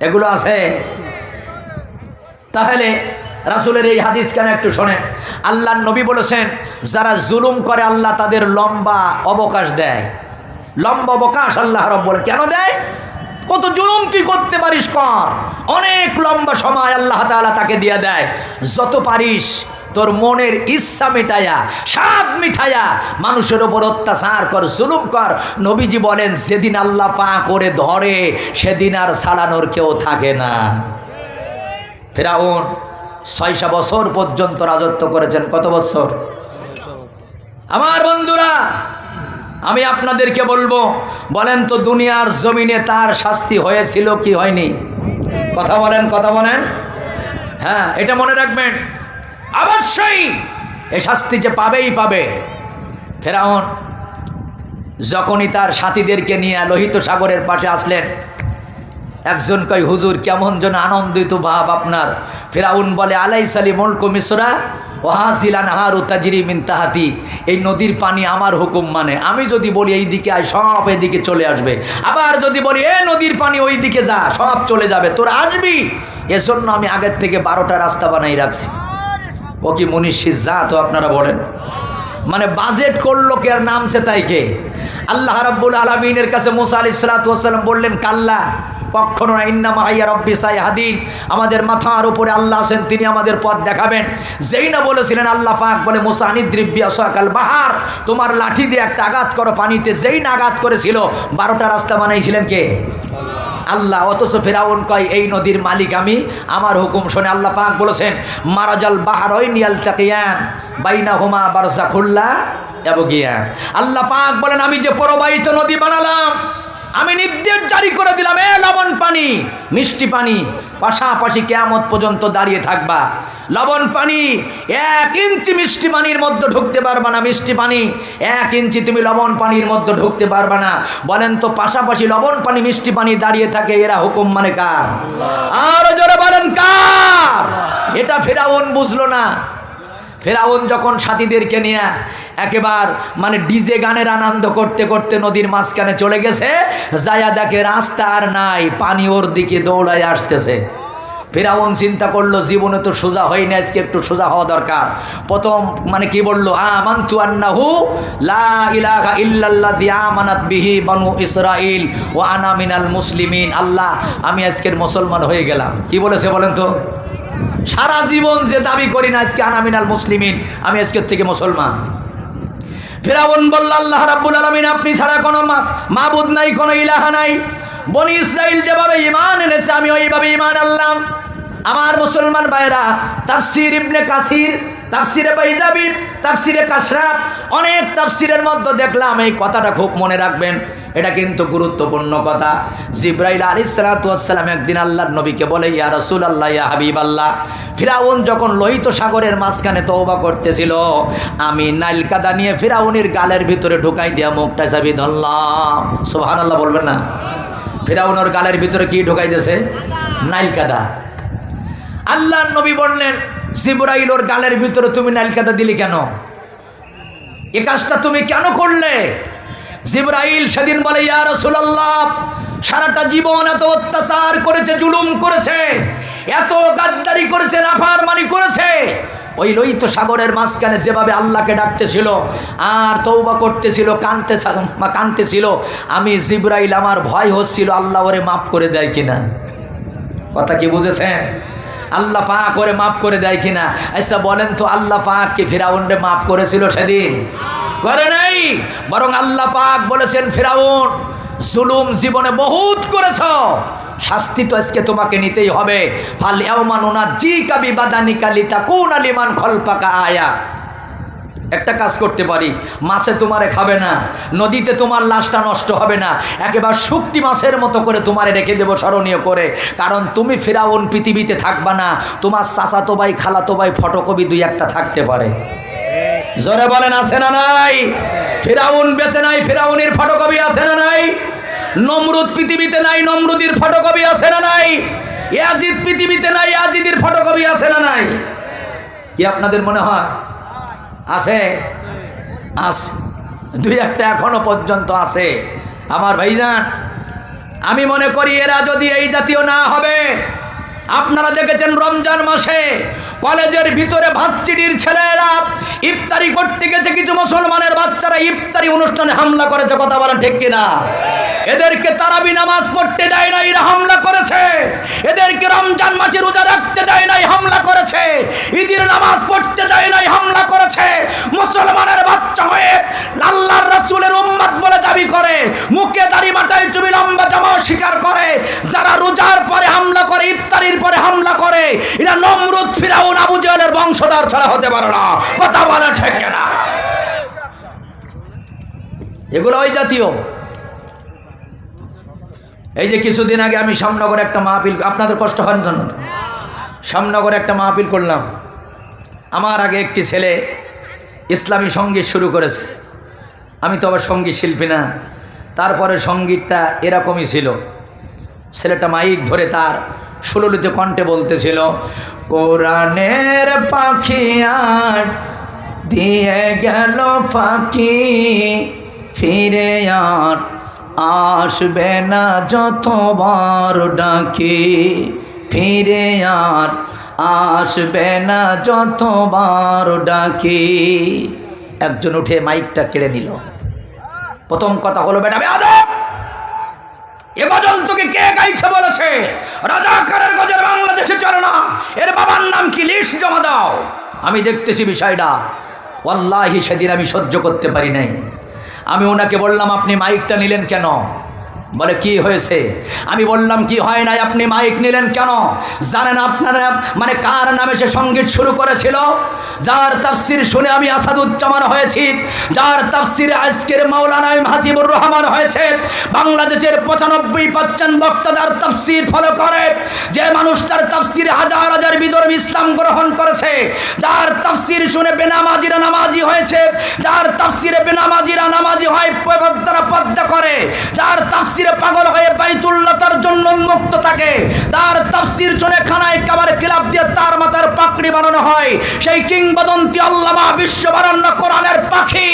এগুলো আছে। তাহলে রাসুলের এই হাদিস কেন একটু শোনেন? আল্লাহ নবী বলেছেন, যারা জুলুম করে আল্লাহ তাদের লম্বা অবকাশ দেয়। লম্বা অবকাশ আল্লাহ বলে কেন দেয়? কত জুলুম তুই করতে পারিস কর। অনেক লম্বা সময় আল্লাহ তালা তাকে দিয়ে দেয়। যত পারিস তোর মনের ইচ্ছা মিটায়া, স্বাদ মিঠায়া, মানুষের ওপর অত্যাচার কর, জুলুম কর। নবীজি বলেন, যেদিন আল্লাহ পা করে ধরে, সেদিন আর ছাড়ানোর কেউ থাকে না। ফেরাউন ছয়শা বছর পর্যন্ত রাজত্ব করেছেন, কত বছর? আমার বন্ধুরা, আমি আপনাদেরকে বলব, বলেন তো দুনিয়ার জমিনে তার শাস্তি হয়েছিল কি হয়নি? কথা বলেন কথা বলেন। হ্যাঁ এটা মনে রাখবেন। অবশ্যই এ শাস্তি যে পাবেই পাবে। ফেরাউন যখনই তার সাথীদেরকে নিয়ে লোহিত সাগরের পাশে আসলেন, একজন কয়, হুজুর, কেমন যেন আনন্দিত ভাব আপনার। ফেরাউন বলে আলাই সালি মল্ক মিশ্রা ও হাসিলান হারু তাজিরি মিন তাহাতি। এই নদীর পানি আমার হুকুম মানে। আমি যদি বলি এই দিকে আয়, সব এদিকে চলে আসবে। আবার যদি বলি, এ নদীর পানি ওই দিকে যা, সব চলে যাবে। তোর আসবি? এজন্য আমি আগের থেকে বারোটা রাস্তা বানাই রাখছি। ও কি মনীষী তো আপনারা বলেন। মানে বাজেট করল কে আর নামছে তাই কে? আল্লাহ রাব্বুল আলমিনের কাছে মুসা আলি সালাতাম বললেন, কাল্লা, কখনো না, ইন্না মাহাইয়া রব্বি সাই হাদিন আমাদের মাথার উপরে আল্লাহ আছেন, তিনি আমাদের পথ দেখাবেন। যেই না বলেছিলেন, আল্লাহ পাক বলে, মুসা আনিদ্রিব্বিয়া সোয়াকাল বাহার। তোমার লাঠি দিয়ে একটা আঘাত করো পানিতে, যেই না আঘাত করেছিল, বারোটা রাস্তা বানাইছিলেন কে? আল্লাহ, অথচ ফেরাউন কয়, এই নদীর মালিক আমি। আমার হুকুম শোনে আল্লাহ পাক বলেছেন, মারাজাল বাহার ওই নিয়াল তাকিয়ান বাইনা হুমা বারসা খুল্লা গিয়ান আল্লাহ পাক বলেন, আমি যে প্রবাহিত নদী বানালাম আমি নির্দেশ জারি করে দিলাম, এ লবণ পানি, মিষ্টি পানি। পাশাপাশি কেয়ামত পর্যন্ত দাঁড়িয়ে থাকবা। লবণ পানি, এক ইঞ্চি মিষ্টি পানির মধ্যে ঢুকতে পারবা না, মিষ্টি পানি। এক ইঞ্চি তুমি লবণ পানির মধ্যে ঢুকতে পারবা না। বলেন তো, পাশাপাশি লবণ পানি, মিষ্টি পানি দাঁড়িয়ে থাকে, এরা হুকুম মানে কার? আরও জোরে বলেন, কার? এটা ফেরাউন বুঝলো না। ফেরাউন যখন সাথীদেরকে নিয়ে একেবার মানে ডিজে গানের আনন্দ করতে করতে নদীর মাঝখানে চলে গেছে, যায়া দেখে রাস্তা আর নাই, পানি ওর দিকে দৌড়ায় আসতেছে। ফেরাউন চিন্তা করল, জীবনে তো সোজা হয়নি, আজকে একটু সোজা হওয়া দরকার। প্রথম মানে কি বলল? আমান্তু আন্নাহু লা মুসলিমিন। আল্লাহ, আমি আজকের মুসলমান হয়ে গেলাম। কি বলেছে বলেন তো? সারা জীবন যে দাবি করি না আজকে আনামিনাল মুসলিমিন, আমি আজকের থেকে মুসলমান। ফেরাউন বলল, আল্লাহ রাব্বুল আলামিন, আপনি ছাড়া কোনো মাবুদ নাই, কোনো ইলাহা নাই। বনি ইসরায়েল যেভাবে ইমান এনেছে, আমি ওইভাবে ইমান আনলাম। আমার মুসলমান ভাইরা তাফসির ইবনে কাসির তাফসিরে বাইজাবি, তাফসিরে কাশরাফ, অনেক তাফসিরের মধ্যে দেখলাম এই কথাটা খুব মনে রাখবেন। এটা কিন্তু গুরুত্বপূর্ণ কথা। জিব্রাইল আলী সালাতাম একদিন আল্লাহর নবীকে বলে, ইয়া রসুল আল্লাহ ইয়া হাবিব আল্লাহ ফিরাউন যখন লোহিত সাগরের মাঝখানে তওবা করতেছিল, আমি নাইলকাদা নিয়ে ফিরাউনের গালের ভিতরে ঢুকাই দিয়া মুখটা চাবি ধরলাম। সোহান আল্লাহ বলবেন না? ফিরাউনের গালের ভিতরে কি ঢুকাই ঢুকাইতেছে নাইলকাদা। আল্লাহর নবী বললেন জিব্রাইল ওর গালের ভিতরে তুমি নাইলকাদা দিলে কেন? এ কাজটা তুমি কেন করলে? জিব্রাইল সেদিন বলে, ইয়া রাসূলুল্লাহ, সারাটা জীবন এত অত্যাচার করেছে, জুলুম করেছে, এত গাদ্দারি করেছে, নাফারমানি করেছে। ওই লোহিত সাগরের মাঝখানে যেভাবে আল্লাহকে ডাকতেছিল আর তৌবা করতেছিল, কানতে কানতেছিল আমি জিব্রাইল আমার ভয় হচ্ছিল, আল্লাহ ওরে মাফ করে দেয় কিনা? কথা কি বুঝেছেন? আল্লাহ পাক করে মাফ করে দেয় কিনা? আচ্ছা বলেন তো আল্লাহ পাক কি ফেরাউনরে মাফ করেছিল সেদিন? করে নাই। বরং আল্লাহ পাক বলেছেন, ফেরাউন, জুলুম জীবনে বহুত করেছ। শাস্তি তো আজকে তোমাকে নিতেই হবে। ফাল ইয়াউমানুনা জি কাবি বাদানিকা লিতা কোন আলিমান খলপাকা আয়া। একটা কাজ করতে পারি, মাছে তোমারে খাবে না, নদীতে তোমার লাশটা নষ্ট হবে না, একেবারে শুক্তি মাছের মতো করে তোমারে রেখে দেবো স্মরণীয় করে। কারণ তুমি ফেরাউন পৃথিবীতে থাকবা না, তোমার চাচাতো ভাই, খালাতো ভাই, ফটোকপি দুই একটা থাকতে পারে। জোরে বলেন, আছে না নাই? ফেরাউন বেছে নাই, ফেরাউনের ফটোকপি আছে না নাই? নমরুদ পৃথিবীতে নাই, নমরুদির ফটোকপি আছে না নাই? ইয়াজিদ পৃথিবীতে নাই, ইয়াজিদের ফটোকপি আছে না নাই? কি আপনাদের মনে হয়? আছে? আছে। দুই একটা এখনও পর্যন্ত আছে। আমার ভাইজান, আমি মনে করি এরা যদি এই জাতীয় না হবে আপনারা দেখেছেন রমজান মাসে কলেজের ভিতরে ভাতচিডির ছেলেরা ইফতারি করতে গেছে, কিছু মুসলমানের বাচ্চারা ইফতারি অনুষ্ঠানে হামলা করেছে, কথা বলেন ঠিক কিনা? এদেরকে তারাবি নামাজ পড়তে দেয় নাই, এরা হামলা করেছে। এদেরকে রমজান মাসে রোজা রাখতে দেয় নাই, হামলা করেছে। ঈদের নামাজ পড়তে দেয় নাই, হামলা করেছে। দাবি করে, মুখে দাড়ি মাথায় চুবি লম্বা জামা স্বীকার করে, যারা রোজার পরে হামলা করে, ইফতারির পরে হামলা করে, এরা নমরুদ, ফিরাউন, আবু জাহেলের বংশধর ছাড়া হতে পারে না। কথা বলা ঠিক না। এগুলো ওই জাতীয়। এই যে কিছুদিন আগে আমি শ্যামনগরে একটা মাহফিল, আপনাদের কষ্ট হয় না তো? শ্যামনগরে একটা মাহফিল করলাম। আমার আগে একটি ছেলে ইসলামী সংগীত শুরু করেছে। আমি তো আবার সংগীত শিল্পী না। তারপরে সঙ্গীতটা এরকমই ছিল। ছেলেটা মাইক ধরে তার সুললিত কণ্ঠে বলতেছিল, কোরআনের পাখি আর দিয়ে গেল ফাঁকি, ফিরে আর আসবে না যতবার ডাকি, ফিরে আর আসবে না যতবার ডাকি। একজন উঠে মাইকটা কেড়ে নিল। প্রথম কথা হলো, বেটা বেয়াদব এ গজল তোকে কে গাইছে বলেছে? রাজাকারের গজল বাংলাদেশে চলে না। এর বাবার নাম কি? লিস্ট জমা দাও। আমি দেখতেছি বিষয়টা। অল্লাহি সেদিন আমি সহ্য করতে পারি নাই। আমি ওনাকে বললাম, আপনি মাইকটা নিলেন কেন? বলে, কি হয়েছে? আমি বললাম, কি হয় নাই? আপনি মাইক নিলেন কেন? জানেন আপনারা মানে কার নামে সে সংগীত শুরু করেছিল? যার তাফসির শুনে আমি আসাদুজ্জামান হয়েছি, যার তাফসির আজকের মাওলানা হাজিবুর রহমান হয়েছে, বাংলাদেশের পঁচানব্বই পাচ্ছেন বক্তাদার তাফসির ফলো করে। যে মানুষটার তাফসির হাজার হাজার বিধর্মী ইসলাম গ্রহণ করেছে, যার তাফসির শুনে বেনামাজিরা নামাজি হয়েছে, যার তাফসিরে বেনামাজিরা নামাজি হয় পদ্মা করে, যার তাফসিরে পাগল হয়ে বাইতুল্লাহ তার উন্মুক্ত থাকে। তার তাফসির শুনে খানায় কাবার কিলাপ দিয়ে তার মাথার পাকড়ি বানানো হয়। সেই কিংবদন্তি আল্লামা বিশ্ববারণ্য কোরআনের পাখি,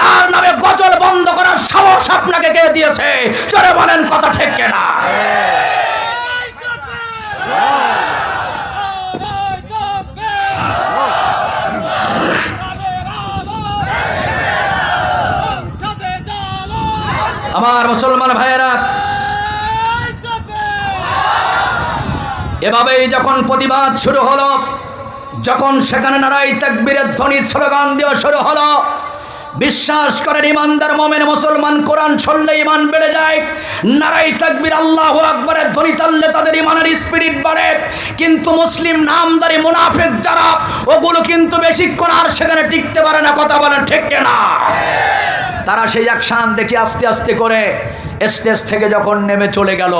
তার নামে গজল বন্ধ করার সাহস আপনাকে কে দিয়েছে? চলে বলেন, কথা ঠিক কেনা? আমার মুসলমান ভাইয়েরা এভাবেই যখন প্রতিবাদ শুরু হলো, যখন সেখানে নারাই তাকবীরের ধ্বনি স্লোগান দেওয়া শুরু হলো, বিশ্বাস করেন ইমানদার মোমেন মুসলমান, কোরআন ছড়লে ইমান বেড়ে যায়। নারাই তাকবীর আল্লাহ আকবরের ধ্বনি তাললে তাদের ইমানের স্পিরিট বাড়ে। কিন্তু মুসলিম নামদারি মুনাফেক যারা, ওগুলো কিন্তু বেশিক্ষণ আর সেখানে টিকতে পারে না, কথা বলেন ঠিক না? তারা সেই অ্যাকশান দেখে আস্তে আস্তে করে স্টেজ থেকে যখন নেমে চলে গেল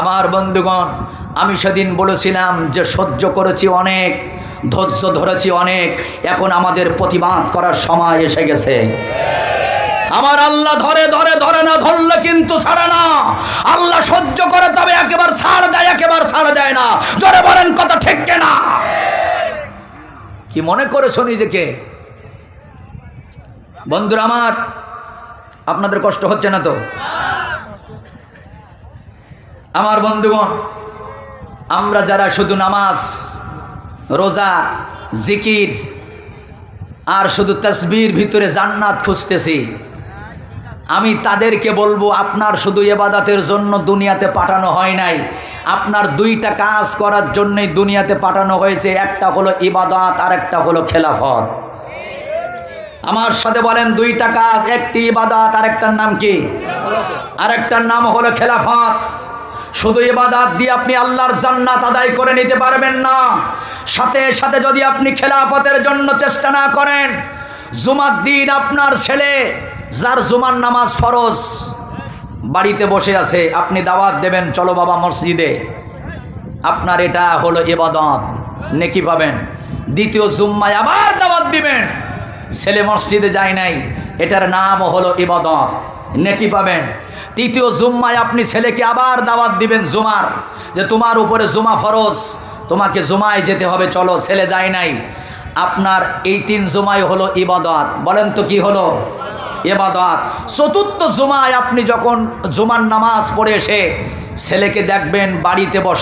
আমার বন্ধুগণ, আমি সেদিন বলেছিলাম যে সহ্য করেছি অনেক, ধৈর্য ধরেছি অনেক, এখন আমাদের প্রতিবাদ করার সময় এসে গেছে। আমার আল্লাহ ধরে ধরে ধরে না ধরলে কিন্তু ছাড়ে না। আল্লাহ সহ্য করে তবে একেবার ছাড় দেয়, একেবার ছাড় দেয় না। জোরে বলেন কথা ঠিক না কি মনে করেছ নিজেকে? বন্ধুরা আমার, আপনাদের কষ্ট হচ্ছে না তো? আমার বন্ধুগণ, আমরা যারা শুধু নামাজ, রোজা, জিকির আর শুধু তসবির ভিতরে জান্নাত খুঁজতেছি, আমি তাদেরকে বলব, আপনার শুধু এবাদাতের জন্য দুনিয়াতে পাঠানো হয় নাই। আপনার দুইটা কাজ করার জন্যই দুনিয়াতে পাঠানো হয়েছে, একটা হলো ইবাদত আর একটা হলো খেলাফত। আমার সাথে বলেন, দুইটা কাজ, একটি ইবাদত আর একটার নাম কি? আর একটার নাম হলো খেলাফত। শুধু ইবাদাত দিয়ে আপনি আল্লাহর জান্নাত আদায় করে নিতে পারবেন না। সাথে সাথে যদি আপনি খেলাফতের জন্য চেষ্টা না করেন, জুমার দিন আপনার ছেলে, যার জুমার নামাজ ফরজ, বাড়িতে বসে আছে, আপনি দাওয়াত দেবেন, চলো বাবা মসজিদে। আপনার এটা হলো এবাদত নেকি পাবেন। দ্বিতীয় জুম্মায় আবার দাওয়াত দিবেন। ছেলে মসজিদে যায় নাই। এটার নাম হলো ইবাদত। নেকি পাবেন। তৃতীয় জুম্মায় আপনি ছেলেকে আবার দাওয়াত দিবেন জুমার, যে তোমার উপরে জুমা ফরজ, তোমাকে জুমায় যেতে হবে, চলো, ছেলে যায় নাই। আপনার এই তিন জুমাই হলো ইবাদত। বলেন তো কি হলো? এবাদত চতুর্থ জুমায় আপনি যখন জুমার নামাজ পড়ে এসে ছেলেকে দেখবেন বাড়িতে বসে